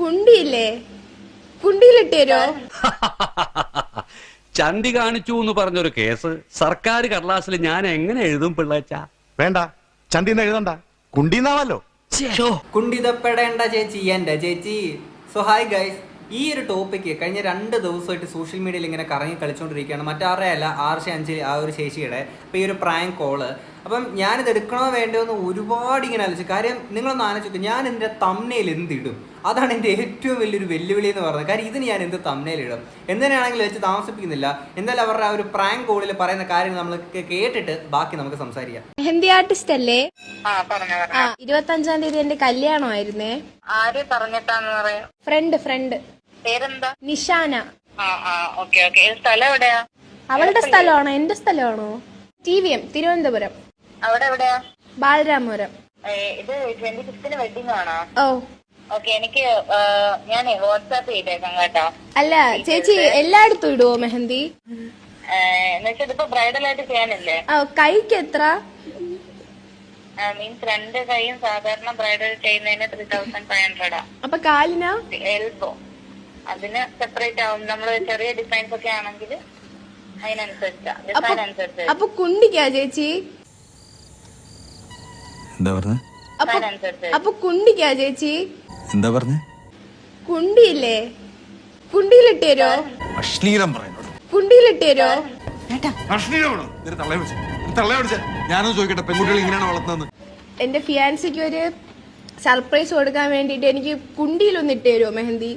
കുണ്ടിയില്ലേ? കുണ്ടിയിലിട്ട് ചന്തി കാണിച്ചു എന്ന് പറഞ്ഞൊരു കേസ് സർക്കാർ കടലാസിൽ ഞാൻ എങ്ങനെ എഴുതും പിള്ളേച്ച? വേണ്ട. ചന്തിന്ന് എഴുതണ്ട. കുണ്ടിന്നാവല്ലോ കുണ്ടിതപ്പെടേണ്ട ചേച്ചി എന്റെ ചേച്ചി. സോ ഹായ് ഗൈസ് ഈ ഒരു ടോപ്പിക്ക് കഴിഞ്ഞ രണ്ട് ദിവസമായിട്ട് സോഷ്യൽ മീഡിയയിൽ ഇങ്ങനെ കറങ്ങി കളിച്ചുകൊണ്ടിരിക്കുകയാണ് മറ്റാരുടെ അല്ല ആർഷ അഞ്ചിൽ ആ ഒരു ശേഷിയുടെ അപ്പോൾ ഈ ഒരു പ്രാങ്ക് കോൾ അപ്പം ഞാനിത് എടുക്കണോ വേണ്ടോ എന്ന് ഒരുപാട് ഇങ്ങനെ ആലോചിച്ചു. കാര്യം നിങ്ങളൊന്ന് ആലോചിക്കും ഞാൻ എന്റെ തമ്മനയിൽ എന്തിടും? അതാണ് എന്റെ ഏറ്റവും വലിയൊരു വെല്ലുവിളി എന്ന് പറയുന്നത്. കാര്യം ഇതിന് ഞാൻ എന്ത് തമ്മനയിൽ ഇടും? എന്തിനാണെങ്കിലും വെച്ച് താമസിപ്പിക്കുന്നില്ല. എന്തായാലും അവരുടെ ആ ഒരു പ്രാങ്ക് കോളിൽ പറയുന്ന കാര്യങ്ങൾ നമ്മൾ കേട്ടിട്ട് ബാക്കി നമുക്ക് സംസാരിക്കാം. മെഹന്തി ആർട്ടിസ്റ്റ് അല്ലേ? ആ പറഞ്ഞോ ആ പറഞ്ഞോ. ഇരുപത്തി അഞ്ചാം തീയതി എന്റെ കല്യാണമായിരുന്നേ. ആര് പറഞ്ഞിട്ടാന്ന് പറയാ? ഫ്രണ്ട് ഫ്രണ്ട് പേരെന്താ? നിഷാന. ആ ആ ഓക്കെ ഓക്കെ. സ്ഥലം എവിടെയാ? അവളുടെ സ്ഥലമാണോ? എന്റെ സ്ഥലമാണോ? T V M Thiruvananthapuram. അവിടെ എവിടെയാ? ബാലരാമപുരം. ഇത് ട്വന്റി ഫിഫ്തിന് വെഡിങ് ആണോ? ഓ. ഓക്കെ എനിക്ക് ഞാൻ വാട്സാപ്പ് ചെയ്തേക്കാം കേട്ടോ. അല്ല ചേച്ചി എല്ലായിടത്തും ഇടുവോ മെഹന്തി? എന്നുവെച്ചാൽ ഇതിപ്പോ ബ്രൈഡൽ ആയിട്ട് ചെയ്യാനല്ലേ? ആ കൈക്ക് എത്ര? മീൻസ് രണ്ട് കൈയും സാധാരണ ബ്രൈഡൽ ചെയ്യുന്നതിന് ത്രീ തൗസൻഡ് ഫൈവ് ഹൺഡ്രഡാ അപ്പൊ കാലിന്? എൽബോ അതിന് സെപ്പറേറ്റ് ആവും. നമ്മൾ ചെറിയ ഡിസൈൻസ് ഒക്കെ ആണെങ്കിൽ അതിനനുസരിച്ചാ. ഡിസൈൻ അനുസരിച്ച് അപ്പൊ കുണ്ടിക്കാ ചേച്ചി? എന്താ പറഞ്ഞ? അപ്പൊ കുണ്ടിക്കാ ചേച്ചി. എന്താ പറഞ്ഞ? കുണ്ടിയില്ലേ? കുണ്ടിയിലിട്ട് തരുമോ അശ്ലീലം അശ്ലീലമാണോ? തള്ളയെ തള്ളയെ ഞാനൊന്ന് ചോദിക്കട്ടെ പെൺകുട്ടികൾ ഇങ്ങനെയാണ് വളർത്തുന്നത് എന്റെ ഫിയാൻസിക്ക് ഒരു സർപ്രൈസ് കൊടുക്കാൻ വേണ്ടിട്ട് എനിക്ക് കുണ്ടിയിലൊന്ന് ഇട്ട് തരുമോ മെഹന്തി?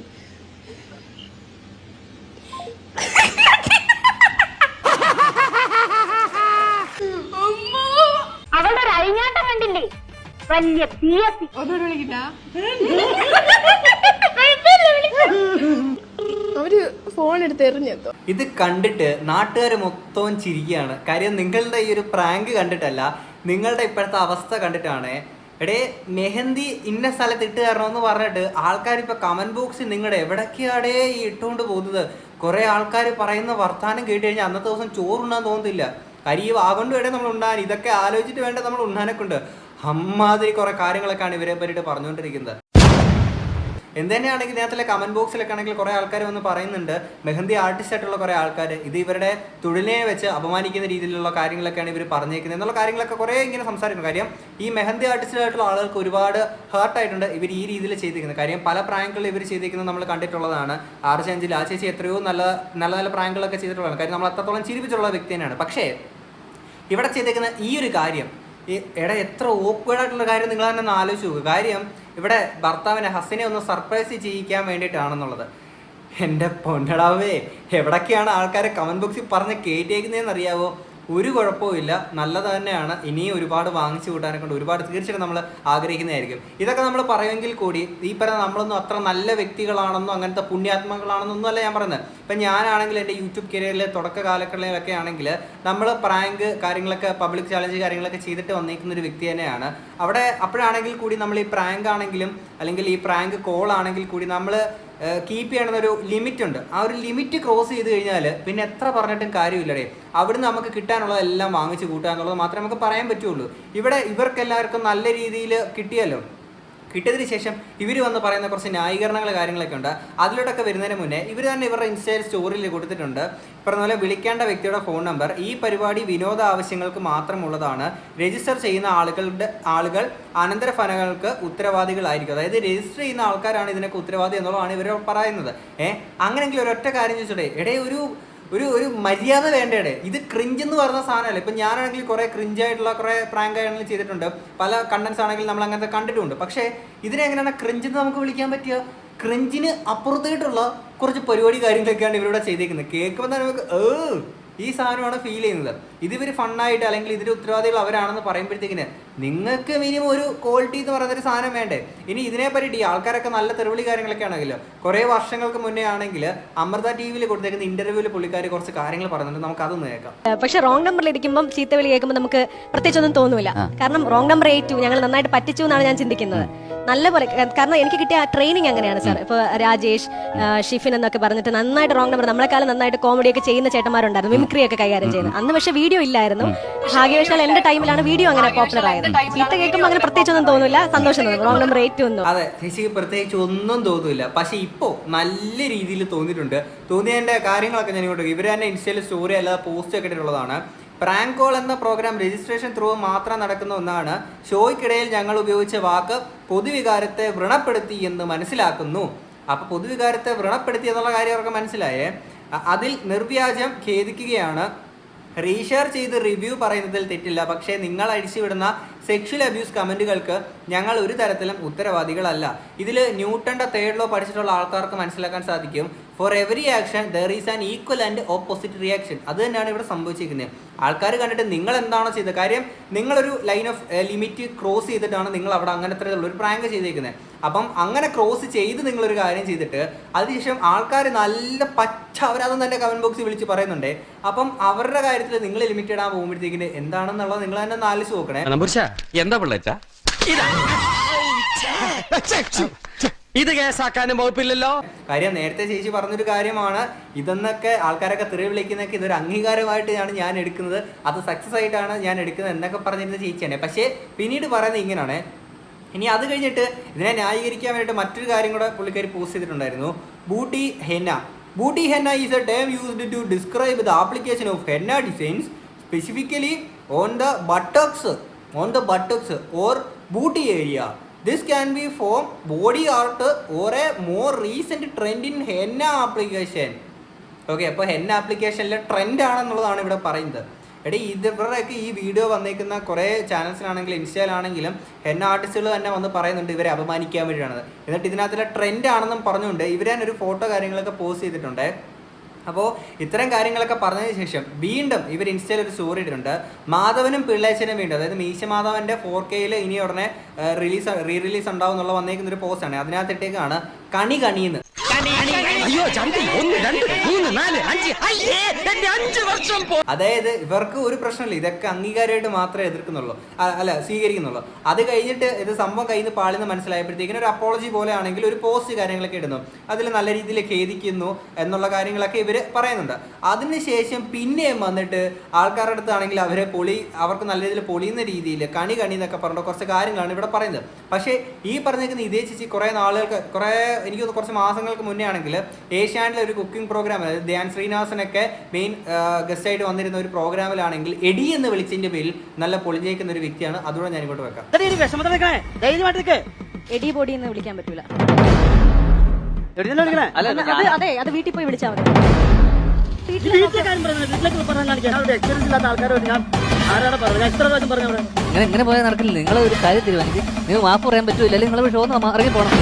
അഴിഞ്ഞാട്ടം കണ്ടില്ലേ? വലിയ തീയത്തി അവർ ഫോൺ എടുത്ത് എറിഞ്ഞെത്തോ ഇത് കണ്ടിട്ട് നാട്ടുകാർ മൊത്തവും ചിരിക്കുകയാണ്. കാര്യം നിങ്ങളുടെ ഈ ഒരു പ്രാങ്ക് കണ്ടിട്ടല്ല നിങ്ങളുടെ ഇപ്പോഴത്തെ അവസ്ഥ കണ്ടിട്ടാണ്. എടേ മെഹന്തി ഇന്ന സ്ഥലത്ത് ഇട്ട് തരണമെന്ന് പറഞ്ഞിട്ട് ആൾക്കാർ ഇപ്പൊ കമന്റ് ബോക്സിൽ നിങ്ങളുടെ എവിടൊക്കെയാടേ ഈ ഇട്ടുകൊണ്ട് പോകുന്നത്? കുറെ ആൾക്കാർ പറയുന്ന വർത്താനം കേട്ട് കഴിഞ്ഞാൽ അന്നത്തെ ദിവസം ചോറുണ്ണാൻ തോന്നുന്നില്ല കാര്യം ഈ വാഗൊണ്ട് നമ്മൾ ഉണ്ണാൻ. ഇതൊക്കെ ആലോചിച്ചിട്ട് വേണ്ട നമ്മൾ ഉണ്ണാനൊക്കെ അമ്മാതിരി കുറെ കാര്യങ്ങളൊക്കെയാണ് ഇവരെ പറ്റിയിട്ട് പറഞ്ഞുകൊണ്ടിരിക്കുന്നത്. എന്ത് തന്നെയാണെങ്കിൽ നേരത്തെ കമന്റ് ബോക്സിലൊക്കെ ആണെങ്കിൽ കുറെ ആൾക്കാർ വന്ന് പറയുന്നുണ്ട്. മെഹന്തി ആർട്ടിസ്റ്റ് ആയിട്ടുള്ള കുറെ ആൾക്കാർ. ഇത് ഇവരുടെ തൊഴിലിനെ വെച്ച് അപമാനിക്കുന്ന രീതിയിലുള്ള കാര്യങ്ങളൊക്കെയാണ് ഇവർ പറഞ്ഞേക്കുന്നത്. എന്നുള്ള കാര്യങ്ങളൊക്കെ കുറെ ഇങ്ങനെ സംസാരിക്കുന്നു. കാര്യം ഈ മെഹന്തി ആർട്ടിസ്റ്റ് ആയിട്ടുള്ള ആളുകൾക്ക് ഒരുപാട് ഹേർട്ട് ആയിട്ടുണ്ട് ഇവർ ഈ രീതിയിൽ ചെയ്തിരിക്കുന്നത്. കാര്യം പല പ്രാങ്കുകൾ ഇവർ ചെയ്തിരിക്കുന്നത് നമ്മൾ കണ്ടിട്ടുള്ളതാണ്. ആർ ചേഞ്ചിൽ ആ ചേച്ചി എത്രയോ നല്ല നല്ല നല്ല പ്രാങ്കുകളൊക്കെ ചെയ്തിട്ടുള്ളതാണ്. കാര്യം നമ്മൾ അത്രത്തോളം ചിരിപ്പിച്ചുള്ള വ്യക്തി തന്നെയാണ്. പക്ഷേ ഇവിടെ ചെയ്തേക്കുന്ന ഈ ഒരു കാര്യം ഈ എടാ എത്ര ഓക്വേഡായിട്ടുള്ള കാര്യം നിങ്ങൾ തന്നെ ഒന്ന് ആലോചിച്ച് നോക്കുക കാര്യം ഇവിടെ ഭർത്താവിനെ ഹസിനെ ഒന്ന് സർപ്രൈസ് ചെയ്യിക്കാൻ വേണ്ടിയിട്ടാണെന്നുള്ളത്. എന്റെ പൊന്നടാവേ എവിടൊക്കെയാണ് ആൾക്കാരെ കമന്റ് ബോക്സിൽ പറഞ്ഞ് കയറ്റിയേക്കുന്നതെന്ന് അറിയാവോ ഒരു കുഴപ്പവും ഇല്ല. നല്ലത് തന്നെയാണ്. ഇനിയും ഒരുപാട് വാങ്ങിച്ചു കൂട്ടാനെ കൊണ്ട് ഒരുപാട് തീർച്ചയായിട്ടും നമ്മൾ ആഗ്രഹിക്കുന്നതായിരിക്കും. ഇതൊക്കെ നമ്മൾ പറയുമെങ്കിൽ കൂടി ഈ പറഞ്ഞ നമ്മളൊന്നും അത്ര നല്ല വ്യക്തികളാണെന്നോ അങ്ങനത്തെ പുണ്യാത്മകളാണെന്നൊന്നും അല്ല ഞാൻ പറയുന്നത്. ഇപ്പം ഞാനാണെങ്കിൽ എന്റെ യൂട്യൂബ് കരിയറിലെ തുടക്ക കാലങ്ങളിലൊക്കെ ആണെങ്കിൽ നമ്മൾ പ്രാങ്ക് കാര്യങ്ങളൊക്കെ പബ്ലിക് ചാലഞ്ച് കാര്യങ്ങളൊക്കെ ചെയ്തിട്ട് വന്നിരിക്കുന്ന ഒരു വ്യക്തി തന്നെയാണ്. അവിടെ അപ്പോഴാണെങ്കിൽ കൂടി നമ്മൾ ഈ പ്രാങ്ക് ആണെങ്കിലും അല്ലെങ്കിൽ ഈ പ്രാങ്ക് കോൾ ആണെങ്കിൽ കൂടി നമ്മൾ കീപ്പ് ചെയ്യണമെന്ന ഒരു ലിമിറ്റ് ഉണ്ട്. ആ ഒരു ലിമിറ്റ് ക്രോസ് ചെയ്ത് കഴിഞ്ഞാൽ പിന്നെ എത്ര പറഞ്ഞിട്ടും കാര്യമില്ലടേ. അവിടുന്ന് നമുക്ക് കിട്ടാനുള്ളതെല്ലാം വാങ്ങിച്ച് കൂട്ടുക എന്നുള്ളത് മാത്രമേ നമുക്ക് പറയാൻ പറ്റുള്ളൂ. ഇവിടെ ഇവർക്കെല്ലാവർക്കും നല്ല രീതിയിൽ കിട്ടിയല്ലോ. കിട്ടിയതിന് ശേഷം ഇവർ വന്ന് പറയുന്ന കുറച്ച് ന്യായീകരണങ്ങൾ കാര്യങ്ങളൊക്കെ ഉണ്ട്. അതിലോട്ടൊക്കെ വരുന്നതിന് മുന്നേ ഇവർ തന്നെ ഇവരുടെ ഇൻസ്റ്റയിൽ സ്റ്റോറിയിൽ കൊടുത്തിട്ടുണ്ട്. പറഞ്ഞ പോലെ വിളിക്കേണ്ട വ്യക്തിയുടെ ഫോൺ നമ്പർ ഈ പരിപാടി വിനോദ ആവശ്യങ്ങൾക്ക് മാത്രമുള്ളതാണ്. രജിസ്റ്റർ ചെയ്യുന്ന ആളുകളുടെ ആളുകൾ അനന്തരഫലങ്ങൾക്ക് ഉത്തരവാദികളായിരിക്കും. അതായത് രജിസ്റ്റർ ചെയ്യുന്ന ആൾക്കാരാണ് ഇതിനൊക്കെ ഉത്തരവാദി എന്നുള്ളതാണ് ഇവർ പറയുന്നത്. ഏഹ് അങ്ങനെയെങ്കിൽ ഒരൊറ്റ കാര്യം ചോദിച്ചോട്ടെ. ഇടയൊരു ഒരു ഒരു ഒരു മര്യാദ വേണ്ടേടെ ഇത് ക്രിഞ്ച് എന്ന് പറയുന്ന സാധനമല്ല. ഇപ്പം ഞാനാണെങ്കിൽ കുറേ ക്രിഞ്ച് ആയിട്ടുള്ള കുറേ പ്രാങ്ക് ആണെങ്കിലും ചെയ്തിട്ടുണ്ട്. പല കണ്ടൻസ് ആണെങ്കിലും നമ്മൾ അങ്ങനത്തെ കണ്ടിട്ടുണ്ട്. പക്ഷേ ഇതിനെ എങ്ങനെയാണ് ക്രിഞ്ച് എന്ന് നമുക്ക് വിളിക്കാൻ പറ്റിയ ക്രിഞ്ചിന് അപ്പുറത്തായിട്ടുള്ള കുറച്ച് പരിപാടി കാര്യങ്ങളൊക്കെയാണ് ഇവരിവിടെ ചെയ്തേക്കുന്നത്. കേൾക്കുമ്പോൾ തന്നെ നമുക്ക് ഏ ഈ സാധനമാണ് ഫീൽ ചെയ്യുന്നത്. ഇത് ഇവർ ഫണ്ണായിട്ട് അല്ലെങ്കിൽ ഇതിന്റെ ഉത്തരവാദികൾ അവരാണെന്ന് പറയുമ്പോഴത്തേക്കിന് നിങ്ങൾക്ക് മിനിമം ഒരു ക്വാളിറ്റി എന്ന് പറയുന്ന ഒരു സാധനം വേണ്ടേ? ഇനി ഇതിനെ പറ്റി ആൾക്കാരൊക്കെ നല്ല തെരുവിളി കാര്യങ്ങളൊക്കെ ആണെങ്കിലും? കുറേ വർഷങ്ങൾക്ക് മുന്നേ ആണെങ്കിൽ അമൃത ടി വിയിൽ കൊടുത്തേക്കുന്ന ഇന്റർവ്യൂവിൽ പുള്ളിക്കാർ കുറച്ച് കാര്യങ്ങൾ പറഞ്ഞിട്ടുണ്ട്. നമുക്ക് അതൊന്ന് കേൾക്കാം. പക്ഷെ റോങ് നമ്പറിൽ ഇരിക്കുമ്പോൾ ചീത്ത വിളി കേൾക്കുമ്പോൾ നമുക്ക് പ്രത്യേകിച്ചൊന്നും തോന്നുന്നില്ല കാരണം റോങ് നമ്പർ ഏറ്റു ഞങ്ങൾ നന്നായിട്ട് പറ്റിച്ചു എന്നാണ് ഞാൻ ചിന്തിക്കുന്നത്. നല്ല പോലെ കാരണം എനിക്ക് കിട്ടിയ ട്രെയിനിങ് അങ്ങനെയാണ് സാർ. ഇപ്പോൾ രാജേഷ് ഷിഫിൻ എന്നൊക്കെ പറഞ്ഞിട്ട് നന്നായിട്ട് റോങ് നമ്പർ നമ്മളെക്കാളും നന്നായിട്ട് കോമഡി ഒക്കെ ചെയ്യുന്ന ചേട്ടന്മാരുണ്ടായിരുന്നു. മിമിക്രി ഒക്കെ കൈകാര്യം ചെയ്യുന്നത് അന്ന് പക്ഷേ വീഡിയോ ഇല്ലായിരുന്നു. ഭാഗ്യവശാൽ എന്റെ ടൈമിലാണ് വീഡിയോ അങ്ങനെ പോപ്പുലർ ആയത്. ചീത്ത കേൾക്കുമ്പോൾ അങ്ങനെ പ്രത്യേകിച്ചൊന്നും തോന്നില്ല സന്തോഷം തോന്നും. റോങ് നമ്പർ ഏറ്റവും ഒന്നും അതെ ചേച്ചിക്ക് പ്രത്യേകിച്ച് ഒന്നും തോന്നില്ല. പക്ഷെ ഇപ്പോൾ നല്ല രീതിയിൽ തോന്നിയിട്ടുണ്ട്. തോന്നിയതിന്റെ കാര്യങ്ങളൊക്കെ ഞാൻ ഇങ്ങോട്ട് ഇവർ തന്നെ ഇൻസ്റ്റയിൽ സ്റ്റോറി അല്ലാതെ പോസ്റ്റ് ഒക്കെ ഇട്ടിട്ടുള്ളതാണ്. പ്രാങ്ക് കോൾ എന്ന പ്രോഗ്രാം രജിസ്ട്രേഷൻ ത്രൂ മാത്രം നടക്കുന്ന ഒന്നാണ്. ഷോയ്ക്കിടയിൽ ഞങ്ങൾ ഉപയോഗിച്ച വാക്ക് പൊതുവികാരത്തെ വ്രണപ്പെടുത്തി എന്ന് മനസ്സിലാക്കുന്നു. അപ്പൊ പൊതുവികാരത്തെ വ്രണപ്പെടുത്തി എന്നുള്ള കാര്യം അവർക്ക് മനസ്സിലായേ. അതിൽ നിർവ്യാജം ഖേദിക്കുകയാണ്. റീഷെയർ ചെയ്ത് റിവ്യൂ പറയുന്നതിൽ തെറ്റില്ല. പക്ഷേ നിങ്ങൾ അഴിച്ചുവിടുന്ന സെക്ഷൽ അബ്യൂസ് കമന്റുകൾക്ക് ഞങ്ങൾ ഒരു തരത്തിലും ഉത്തരവാദികളല്ല. ഇതിൽ ന്യൂട്ടന്റെ തേർഡ് ലോ പഠിച്ചിട്ടുള്ള ആൾക്കാർക്ക് മനസ്സിലാക്കാൻ സാധിക്കും. For every action there is an equal and opposite reaction അത് തന്നെയാണ് ഇവിടെ സംഭവിച്ചിരിക്കുന്നത്. ആൾക്കാർ കണ്ടിട്ട് നിങ്ങൾ എന്താണോ ചെയ്തത്? കാര്യം നിങ്ങളൊരു ലൈൻ ഓഫ് ലിമിറ്റ് ക്രോസ് ചെയ്തിട്ടാണ് നിങ്ങൾ അവിടെ അങ്ങനത്തെ ഒരു പ്രാങ്ക് ചെയ്തേക്കുന്നത് അപ്പം അങ്ങനെ ക്രോസ് ചെയ്ത് നിങ്ങളൊരു കാര്യം ചെയ്തിട്ട് അതിനുശേഷം ആൾക്കാർ നല്ല പച്ച അവരതും തന്നെ കമന്റ് ബോക്സിൽ വിളിച്ച് പറയുന്നുണ്ട്. അപ്പം അവരുടെ കാര്യത്തിൽ നിങ്ങൾ ലിമിറ്റഡ് ആ പോകുമ്പോഴത്തേക്കിന് എന്താണെന്നുള്ളത് നിങ്ങൾ തന്നെ ഒന്ന് ആലോചിച്ച് നോക്കണേ. എന്താ പിള്ളേച്ച? ഇത്. കേസാക്കാനും വകുപ്പില്ലല്ലോ. കാര്യം നേരത്തെ ചേച്ചി പറഞ്ഞൊരു കാര്യമാണ്. ഇതെന്നൊക്കെ ആൾക്കാരൊക്കെ തെറി വിളിക്കുന്നൊക്കെ ഇതൊരു അംഗീകാരമായിട്ടാണ് ഞാൻ എടുക്കുന്നത്. അത് സക്സസ് ആയിട്ടാണ് ഞാൻ എടുക്കുന്നത് എന്നൊക്കെ പറഞ്ഞിരുന്ന ചേച്ചിയാണ്. പക്ഷേ പിന്നീട് പറയുന്നത് ഇങ്ങനെയാണ് ഇനി അത് കഴിഞ്ഞിട്ട് ഇതിനെ ന്യായീകരിക്കാൻ വേണ്ടിയിട്ട് മറ്റൊരു കാര്യം കൂടെ പുള്ളിക്കാരി പോസ്റ്റ് ചെയ്തിട്ടുണ്ടായിരുന്നു. Booty henna. Booty henna is a term used to describe the application of henna designs specifically on the buttocks on the buttocks or booty area this can be form body art or a more recent trend in henna application okay അപ്പോൾ henna ആപ്ലിക്കേഷനിലെ trend ആണെന്നുള്ളതാണ് ഇവിടെ പറയുന്നത്. എടീ ഇവരുടെയൊക്കെ ഈ video വന്നേക്കുന്ന കുറേ ചാനൽസിലാണെങ്കിലും ഇൻസ്റ്റയിലാണെങ്കിലും ഹെന്ന ആർട്ടിസ്റ്റുകൾ തന്നെ വന്ന് പറയുന്നുണ്ട് ഇവരെ അപമാനിക്കാൻ വേണ്ടിയാണ്. എന്നിട്ട് ഇതിനകത്തുള്ള ട്രെൻഡ് ആണെന്നും പറഞ്ഞുകൊണ്ട് തന്നെ ഒരു ഫോട്ടോ കാര്യങ്ങളൊക്കെ പോസ്റ്റ് ചെയ്തിട്ടുണ്ട്. അപ്പോൾ ഇത്തരം കാര്യങ്ങളൊക്കെ പറഞ്ഞതിന് ശേഷം വീണ്ടും ഇവർ ഇൻസ്റ്റയിൽ ഒരു സ്റ്റോറി ഇട്ടിട്ടുണ്ട്. മാധവനും പിള്ളേച്ചനും വീണ്ടും അതായത് മീശ മാധവന്റെ ഫോർ കെയിൽ ഇനി ഉടനെ റിലീസ് റീ റിലീസ് ഉണ്ടാവും എന്നുള്ള വന്നേക്കുന്ന ഒരു പോസ്റ്റാണ് അതിനകത്തിട്ടേക്കാണ് കണി കണിന്ന് അയ്യോ ചന്തി ഒന്ന് രണ്ട് മൂന്ന് നാല് അഞ്ച്. അയ്യേ എന്റെ അഞ്ച് വർഷം പോ അതായത് ഇവർക്ക് ഒരു പ്രശ്നമില്ല. ഇതൊക്കെ അംഗീകാരമായിട്ട് മാത്രമേ എതിർക്കുന്നുള്ളൂ. അല്ല സ്വീകരിക്കുന്നുള്ളൂ. അത് കഴിഞ്ഞിട്ട് ഇത് സംഭവം കയ്യിൽ നിന്ന് പാളിന്ന് മനസ്സിലായപ്പോഴത്തേക്കിനും ഒരു അപ്പോളജി പോലെ ആണെങ്കിൽ ഒരു പോസ്റ്റ് കാര്യങ്ങളൊക്കെ ഇടുന്നു. അതിൽ നല്ല രീതിയിൽ ഖേദിക്കുന്നു എന്നുള്ള കാര്യങ്ങളൊക്കെ ഇവർ പറയുന്നുണ്ട്. അതിനുശേഷം പിന്നെയും വന്നിട്ട് ആൾക്കാരുടെ അടുത്താണെങ്കിൽ അവരെ പൊളി അവർക്ക് നല്ല രീതിയിൽ പൊളിയുന്ന രീതിയിൽ കണി കണി എന്നൊക്കെ പറഞ്ഞിട്ട് കുറച്ച് കാര്യങ്ങളാണ് ഇവിടെ പറയുന്നത്. പക്ഷേ ഈ പറഞ്ഞേക്കുന്ന ഇതേ ചേച്ചി കുറേ നാളുകൾക്ക് കുറേ എനിക്ക് കുറച്ച് മാസങ്ങൾക്ക് മുന്നേ ആണെങ്കിൽ ഏഷ്യാനിലെ ഒരു കുക്കിംഗ് പ്രോഗ്രാം അതായത് ധ്യാൻ ശ്രീനിവാസനൊക്കെ മെയിൻ ഗസ്റ്റ് ആയിട്ട് വന്നിരുന്ന ഒരു പ്രോഗ്രാമിലാണെങ്കിൽ എഡി എന്ന് വിളിച്ചതിന്റെ പേരിൽ നല്ല പൊളിഞ്ഞേക്കുന്ന ഒരു വ്യക്തിയാണ്. അതുകൊണ്ട് ഞാൻ ഇങ്ങോട്ട് വെക്കാം. എഡി ബോഡി എന്ന് വിളിക്കാൻ പറ്റൂല. അത് അതെ അത് വീട്ടിൽ പോയി വിളിച്ചാൽ മതി. ഇങ്ങനെ ഇങ്ങനെ പോയാൽ നടക്കില്ല. നിങ്ങൾ ഒരു കാര്യം തീരുമാനിക്കും. നിങ്ങൾ മാപ്പ് പറയാൻ പറ്റൂല. അല്ലെങ്കിൽ നിങ്ങൾ ഷോ ഇറങ്ങി പോകണം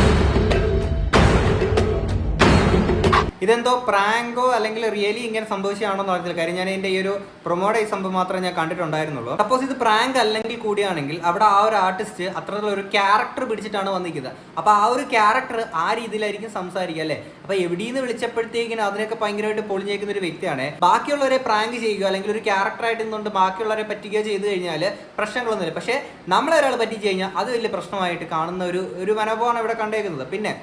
ഇതെന്തോ പ്രാങ്കോ അല്ലെങ്കിൽ റിയലി ഇങ്ങനെ സംഭവിച്ചാണോ എന്ന് അറിയത്തില്ല. കാര്യം ഞാൻ ഇതിന്റെ ഈ ഒരു പ്രൊമോഡ് ഈ സംഭവം മാത്രമേ ഞാൻ കണ്ടിട്ടുണ്ടായിരുന്നുള്ളൂ. സപ്പോസ് ഇത് പ്രാങ്ക് അല്ലെങ്കിൽ കൂടിയാണെങ്കിൽ അവിടെ ആ ഒരു ആർട്ടിസ്റ്റ് അത്രയുള്ള ഒരു ക്യാരക്ടർ പിടിച്ചിട്ടാണ് വന്നിരിക്കുന്നത്. അപ്പൊ ആ ഒരു ക്യാരക്ടർ ആ രീതിയിലായിരിക്കും സംസാരിക്കുക അല്ലേ? അപ്പൊ എവിടെയെന്ന് വിളിച്ചപ്പോഴത്തേക്കിനും അതിനൊക്കെ ഭയങ്കരമായിട്ട് പൊളിഞ്ഞേക്കുന്ന ഒരു വ്യക്തിയാണ്. ബാക്കിയുള്ളവരെ പ്രാങ്ക് ചെയ്യുക അല്ലെങ്കിൽ ഒരു ക്യാരക്ടറായിട്ട് നിന്നുകൊണ്ട് ബാക്കിയുള്ളവരെ പറ്റിക്കുകയോ ചെയ്തു കഴിഞ്ഞാൽ പ്രശ്നങ്ങളൊന്നുമില്ല. പക്ഷേ നമ്മളെ ഒരാൾ പറ്റിച്ചു കഴിഞ്ഞാൽ അത് വലിയ പ്രശ്നമായിട്ട് കാണുന്ന ഒരു ഒരു മനോഭാവമാണ് ഇവിടെ കണ്ടേക്കുന്നത്. പിന്നെ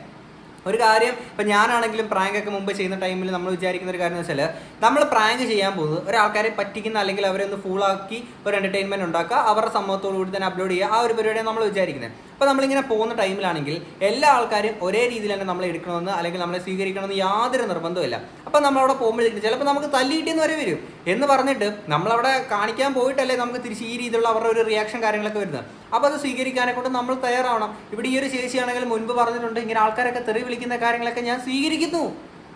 ഒരു കാര്യം ഇപ്പം ഞാനാണെങ്കിലും പ്രാങ്ക് ഒക്കെ മുമ്പ് ചെയ്യുന്ന ടൈമിൽ നമ്മൾ വിചാരിക്കുന്ന ഒരു കാര്യം എന്ന് വെച്ചാൽ നമ്മൾ പ്രാങ്ക് ചെയ്യാൻ പോകുന്നത് ഒരാൾക്കാരെ പറ്റിക്കുന്ന അല്ലെങ്കിൽ അവരെ ഒന്ന് ഫൂളാക്കി ഒരു എന്റർടൈൻമെന്റ് ഉണ്ടാക്കുക അവരുടെ സമ്മതത്തോടു കൂടി തന്നെ അപ്ലോഡ് ചെയ്യുക ആ ഒരു പരിപാടിയാണ് നമ്മൾ വിചാരിക്കുന്നത്. അപ്പോൾ നമ്മളിങ്ങനെ പോകുന്ന ടൈമിലാണെങ്കിൽ എല്ലാ ആൾക്കാരും ഒരേ രീതിയിൽ തന്നെ നമ്മളെ എടുക്കണമെന്ന് അല്ലെങ്കിൽ നമ്മളെ സ്വീകരിക്കണമെന്ന് യാതൊരു നിർബന്ധമില്ല അപ്പം നമ്മളവിടെ പോകുമ്പോഴേക്കും ചിലപ്പോൾ നമുക്ക് തല്ലിയിട്ടെന്ന് വരെ വരും. എന്ന് പറഞ്ഞിട്ട് നമ്മളവിടെ കാണിക്കാൻ പോയിട്ടല്ലേ നമുക്ക് തിരിച്ച് ഈ രീതിയിലുള്ള അവരുടെ ഒരു റിയാക്ഷൻ കാര്യങ്ങളൊക്കെ വരുന്നത്. അപ്പോൾ അത് സ്വീകരിക്കാനെ കൊണ്ട് നമ്മൾ തയ്യാറാവണം. ഇവിടെ ഈ ഒരു ചേച്ചിയാണെങ്കിൽ മുൻപ് പറഞ്ഞിട്ടുണ്ട് ഇങ്ങനെ ആൾക്കാരൊക്കെ തെറി വിളിക്കുന്ന കാര്യങ്ങളൊക്കെ ഞാൻ സ്വീകരിക്കുന്നു.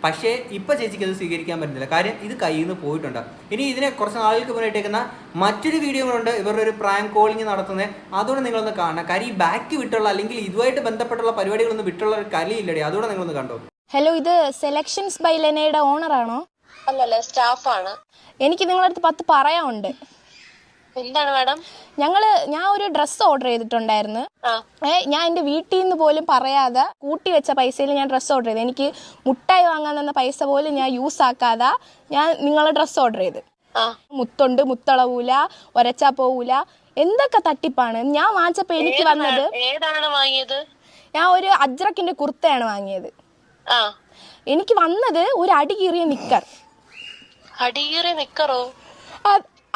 പക്ഷേ ഇപ്പൊ ചേച്ചിക്ക് അത് സ്വീകരിക്കാൻ പറ്റുന്നില്ല. കാര്യം ഇത് കയ്യിൽ നിന്ന് പോയിട്ടുണ്ട്. ഇനി ഇതിനെ കുറച്ച് നാളുകൾക്ക് മുന്നേറ്റേക്കുന്ന മറ്റൊരു വീഡിയോ ഉണ്ട്. ഇവരുടെ ഒരു പ്രാങ്ക് കോളിംഗ് നടത്തുന്നത് അതുകൊണ്ട് നിങ്ങളൊന്ന് കാണണം. കാര്യം ഈ ബാക്ക് വിട്ടുള്ള അല്ലെങ്കിൽ ഇതുമായിട്ട് ബന്ധപ്പെട്ടുള്ള പരിപാടികളൊന്നും വിട്ടുള്ള ഒരു കലിയില്ലടി അതുകൊണ്ട് നിങ്ങളൊന്ന് കണ്ടോ? ഹലോ ഇത് സെലക്ഷൻസ് ബൈ ലെനയുടെ ഓണറാണോ അല്ലല്ല സ്റ്റാഫാണ് എനിക്ക് നിങ്ങളുടെ അടുത്ത് പത്ത് പറയാനുണ്ട്. എന്താണ് മാഡം? ഞങ്ങൾ ഞാൻ ഒരു ഡ്രസ്സ് ഓർഡർ ചെയ്തിട്ടുണ്ടായിരുന്നു. ആ. ഏ ഞാൻ എന്റെ വീട്ടിൽ നിന്ന് പോലും പറയാതെ കൂട്ടി വെച്ച പൈസയിൽ ഞാൻ ഡ്രസ്സ് ഓർഡർ ചെയ്തു. എനിക്ക് മുട്ടായി വാങ്ങാൻ തന്ന പൈസ പോലും ഞാൻ യൂസ് ആക്കാതെ ഞാൻ നിങ്ങളെ ഡ്രസ്സ് ഓർഡർ ചെയ്ത്. ആ. മുത്തുണ്ട് മുത്തളവൂല ഒരച്ചാ പോവൂല എന്തൊക്കെ തട്ടിപ്പാണ്? ഞാൻ വാങ്ങിച്ചപ്പോ എനിക്ക് വന്നത് ഏതാണ് വാങ്ങിയത്? ഞാൻ ഒരു അജ്രക്കിന്റെ കുർത്തയാണ് വാങ്ങിയത്. എനിക്ക് വന്നത് ഒരു അടി കീറിയ നിക്കർ. അടിയേറി നിക്കറോ?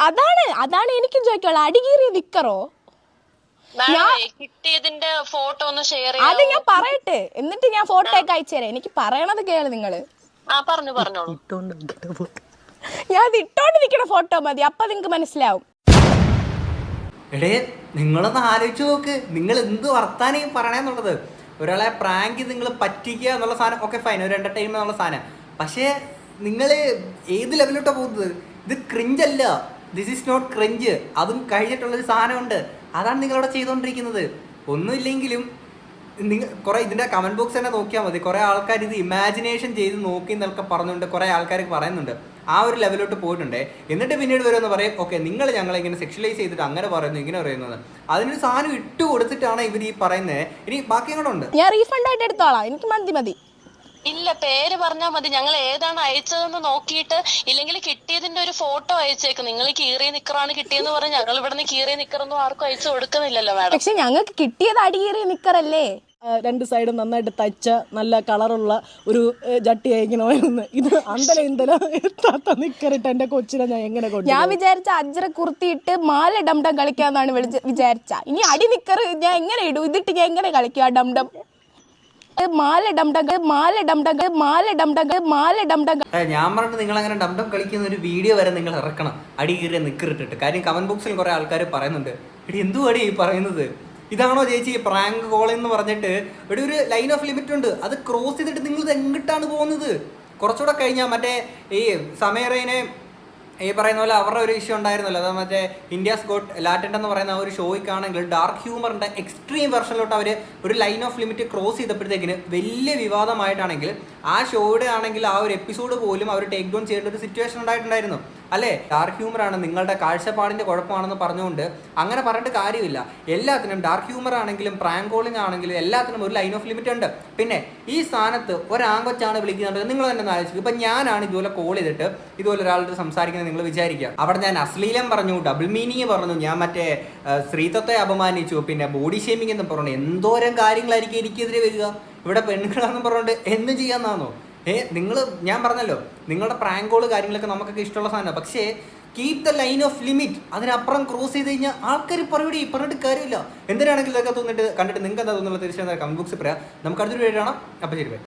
അതാണ് അതാണ് എനിക്കും ചോദിക്കുള്ള അടി കീറിയ നിക്കറോ? കിട്ടിയതിന്റെ ഫോട്ടോ ഒന്ന് ഷെയർ അത് ഞാൻ പറയട്ടെ. എന്നിട്ട് ഞാൻ ഫോട്ടോ ഒക്കെ അയച്ചു തരാം. എനിക്ക് പറയണത് കേൾ നിങ്ങൾ. ആ പറഞ്ഞു പറഞ്ഞോളൂ. ഞാൻ അത് ഇട്ടോണ്ട് നിക്കണ ഫോട്ടോ മതി. അപ്പൊ നിങ്ങക്ക് മനസ്സിലാവും. എടേ നിങ്ങളൊന്ന് ആലോചിച്ചു നോക്ക്. നിങ്ങൾ എന്ത് വർത്താനം ഈ പറയണെന്നുള്ളത് ഒരാളെ പ്രാങ്ക് നിങ്ങൾ പറ്റിക്കുക എന്നുള്ള സാധനം ഒക്കെ ഫൈൻ ഒരു എന്റർടൈൻമെന്റ് എന്നുള്ള സാധനം. പക്ഷേ നിങ്ങൾ ഏത് ലെവലിലോട്ടാണ് പോകുന്നത്? ഇത് ക്രിഞ്ചല്ല ദിസ് ഈസ് നോട്ട് ക്രിഞ്ച് അതും കഴിഞ്ഞിട്ടുള്ളൊരു സാധനമുണ്ട്. അതാണ് നിങ്ങളവിടെ ചെയ്തുകൊണ്ടിരിക്കുന്നത് ഒന്നുമില്ലെങ്കിലും നിങ്ങൾ കുറെ ഇതിന്റെ കമന്റ് ബോക്സ് തന്നെ നോക്കിയാൽ മതി. കുറെ ആൾക്കാർ ഇത് ഇമാജിനേഷൻ ചെയ്ത് നോക്കി എന്നൊക്കെ പറഞ്ഞുകൊണ്ട് കുറെ ആൾക്കാർ പറയുന്നുണ്ട്. ആ ഒരു ലെവലോട്ട് പോയിട്ടുണ്ട്. എന്നിട്ട് പിന്നീട് വരുമെന്ന് പറയും ഓക്കെ നിങ്ങൾ ഞങ്ങളെ ഇങ്ങനെ സെക്ഷലൈസ് ചെയ്തിട്ട് അങ്ങനെ പറയുന്നു ഇങ്ങനെ പറയുന്നത് അതിനൊരു സാധനം ഇട്ട് കൊടുത്തിട്ടാണ് ഇവർ ഈ പറയുന്നത് ഇനി ബാക്കി കൂടെ ഉണ്ട്? ഞാൻ റീഫണ്ട് ആയിട്ട് എടുത്തോളാം. എനിക്ക് മതി മതി. ഇല്ല പേര് പറഞ്ഞാൽ മതി. ഞങ്ങൾ ഏതാണ് അയച്ചതെന്ന് നോക്കിയിട്ട് ഇല്ലെങ്കിൽ കിട്ടിയതിന്റെ ഒരു ഫോട്ടോ അയച്ചേക്ക്. നിങ്ങൾ കീറി നിക്കറാണ് കിട്ടിയെന്ന് പറഞ്ഞ് ഞങ്ങൾ ഇവിടെ നിന്ന് കീറി നിക്കറൊന്നും ആർക്കും അയച്ചു കൊടുക്കുന്നില്ലല്ലോ മാഡം. പക്ഷെ ഞങ്ങൾക്ക് കിട്ടിയത് അടി കീറിയ നിക്കറല്ലേ? രണ്ട് സൈഡും നന്നായിട്ട് തച്ച നല്ല കളറുള്ള ഒരു ജട്ടി അയക്കണമായിരുന്നു ഇത് അന്തല ഇന്തല എത്താത്ത നിക്കറിട്ട് എന്റെ കൊച്ചിനെ ഞാൻ എങ്ങനെ കൊണ്ട് ഞാൻ വിചാരിച്ച അജ്ര കുർത്തിയിട്ട് മാല ഡംഡം കളിക്കാന്നാണ് വിളിച്ച- വിചാരിച്ച. ഇനി അടി നിക്കർ ഞാൻ എങ്ങനെ ഇടും? ഇതിട്ട് ഞാൻ എങ്ങനെ കളിക്കും ആ ഡംഡം മാല ഡംഡം മാല ഡംഡം മാല ഡംഡം മാല ഡംഡം ഞാൻ പറഞ്ഞിട്ട് നിങ്ങൾ അങ്ങനെ ഡംഡം കളിക്കുന്ന ഒരു വീഡിയോ വരെ നിങ്ങൾ ഇറക്കണം. അടി കീറിയ നിക്കറിട്ടിട്ട്. കാര്യം കമന്റ് ബോക്സിൽ കുറെ ആൾക്കാർ പറയുന്നുണ്ട്. എടി എന്തു അടി ഈ പറയുന്നത്? ഇതാണോ ചേച്ചി പ്രാങ്ക് കോൾ എന്ന് പറഞ്ഞിട്ട്? ഇവിടെ ഒരു ലൈൻ ഓഫ് ലിമിറ്റ് ഉണ്ട്. അത് ക്രോസ് ചെയ്തിട്ട് നിങ്ങൾ ഇത് എങ്ങിട്ടാണ് പോകുന്നത്? കുറച്ചുകൂടെ കഴിഞ്ഞാൽ മറ്റേ ഈ സമയറേനെ ഈ പറയുന്ന പോലെ അവരുടെ ഒരു ഇഷ്യൂ ഉണ്ടായിരുന്നല്ലോ. അത് മറ്റേ ഇന്ത്യസ് ഗോട്ട് ലാറ്റന്റ് എന്ന് പറയുന്ന ആ ഒരു ഷോയ്ക്കാണെങ്കിൽ ഡാർക്ക് ഹ്യൂമറിന്റെ എക്സ്ട്രീം വെർഷനിലോട്ട് അവർ ഒരു ലൈൻ ഓഫ് ലിമിറ്റ് ക്രോസ് ചെയ്തപ്പോഴത്തേക്കിന് വലിയ വിവാദമായിട്ടാണെങ്കിൽ ആ ഷോയുടെ ആണെങ്കിൽ ആ ഒരു എപ്പിസോഡ് പോലും അവർ ടേക്ക് ഡൗൺ ചെയ്യേണ്ട ഒരു സിറ്റുവേഷൻ ഉണ്ടായിട്ടുണ്ടായിരുന്നു. അല്ലേ? ഡാർക്ക് ഹ്യൂമർ ആണ്. നിങ്ങളുടെ കാഴ്ചപ്പാടിന്റെ കുഴപ്പമാണെന്ന് പറഞ്ഞുകൊണ്ട് അങ്ങനെ പറഞ്ഞിട്ട് കാര്യമില്ല. എല്ലാത്തിനും ഡാർക്ക് ഹ്യൂമർ ആണെങ്കിലും പ്രാങ്ക് കോളിംഗ് ആണെങ്കിലും എല്ലാത്തിനും ഒരു ലൈൻ ഓഫ് ലിമിറ്റ് ഉണ്ട്. പിന്നെ ഈ സ്ഥാനത്ത് ഒരാങ്കൊച്ചാണ് വിളിക്കുന്നുണ്ട് നിങ്ങൾ തന്നെ ആലോചിക്കും. ഇപ്പം ഞാനാണ് ഇതുപോലെ കോൾ ചെയ്തിട്ട് ഇതുപോലെ ഒരാളോട് സംസാരിക്കുന്നത് നിങ്ങൾ വിചാരിക്കുക. അവിടെ ഞാൻ അശ്ലീലം പറഞ്ഞു ഡബിൾ മീനിങ് പറഞ്ഞു ഞാൻ മറ്റേ സ്ത്രീത്വത്തെ അപമാനിച്ചു പിന്നെ ബോഡി ഷേമിംഗ് എന്ന് പറഞ്ഞു എന്തോരം കാര്യങ്ങളായിരിക്കും എനിക്കെതിരെ വരിക. ഇവിടെ പെണ്ണുങ്ങളാണെന്ന് പറഞ്ഞുകൊണ്ട് എന്ത് ചെയ്യാന്നാണോ ഏ നിങ്ങൾ ഞാൻ പറഞ്ഞല്ലോ നിങ്ങളുടെ പ്രാങ്കോൾ കാര്യങ്ങളൊക്കെ നമുക്കൊക്കെ ഇഷ്ടമുള്ള സാധനമാണ്. പക്ഷേ keep the line of limit അതിനപ്പുറം ക്രോസ് ചെയ്ത് കഴിഞ്ഞാൽ ആൾക്കാർ പറയൂടി പറഞ്ഞിട്ട് കാര്യമില്ല. എന്തിനാണെങ്കിലും ഇതൊക്കെ തോന്നിട്ട് കണ്ടിട്ട് നിങ്ങൾക്ക് എന്താ തോന്നുന്നത്? തീർച്ചയായും കമന്റ് ബോക്സിൽ പറയാം. നമുക്ക് അടുത്തൊരു വീഡിയോ കാണാം. അപ്പോൾ ശരി